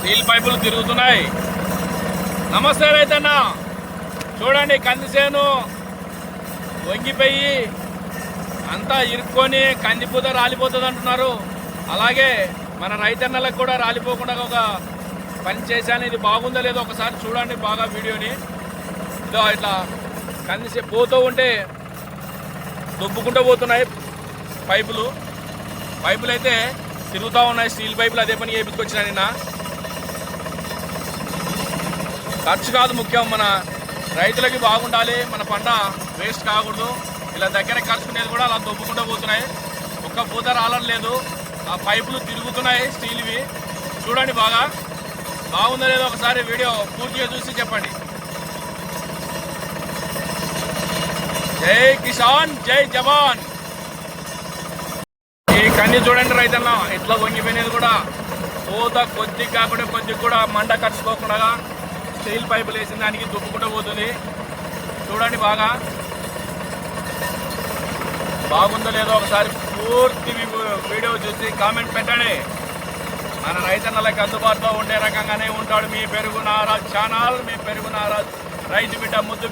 Steel పైపులు తిరుగుతున్నాయి. నమస్తే రైతన్న. చూడండి కందిసేను వంగిపోయి అంతా ఇరుక్కొని కందిపూత రాలిపోతుంది అంటున్నారు. అలాగే మన రైతన్నలకు కూడా రాలిపోకుండా ఒక పని చేశాను. ఇది బాగుందో లేదో ఒకసారి చూడండి బాగా వీడియోని. ఇదో ఇట్లా కందిసే పోతూ ఉంటే దొబ్బుకుంటూ పోతున్నాయి పైపులు. పైపులు అయితే తిరుగుతూ ఉన్నాయి. స్టీల్ పైపులు అదే పని చేయించుకొచ్చినా నిన్న. ఖర్చు కాదు ముఖ్యం మన రైతులకి బాగుండాలి మన పంట వేస్ట్ కాకూడదు. ఇలా దగ్గర కలుసుకునేది కూడా అలా దొబ్బుకుంటూ పోతున్నాయి. ఒక్క పూత రాలలేదు ఆ పైపులు తిరుగుతున్నాయి స్టీల్వి చూడండి బాగా. బాగుందో లేదో ఒకసారి వీడియో పూర్తిగా చూసి చెప్పండి. జై కిసాన్ జై జవాన్. ఈ కన్ని చూడండి రైతన్న ఇట్లా వంగిపోయినది కూడా. పూత కొద్ది కాకుండా కొద్ది కూడా మంట కట్టుకోకుండా స్టీల్ పైపులు వేసిన దానికి దుప్పుకుంటూ పోతుంది. చూడండి బాగా. బాగుందో లేదో ఒకసారి పూర్తి వీడియో చూసి కామెంట్ పెట్టండి. మన రైతన్నలకు అందుబాటులో ఉండే రకంగానే ఉంటాడు మీ పెరుగు నారాజ్ ఛానల్ మీ పెరుగు నారాజ్ రైతు బిడ్డ ముద్దు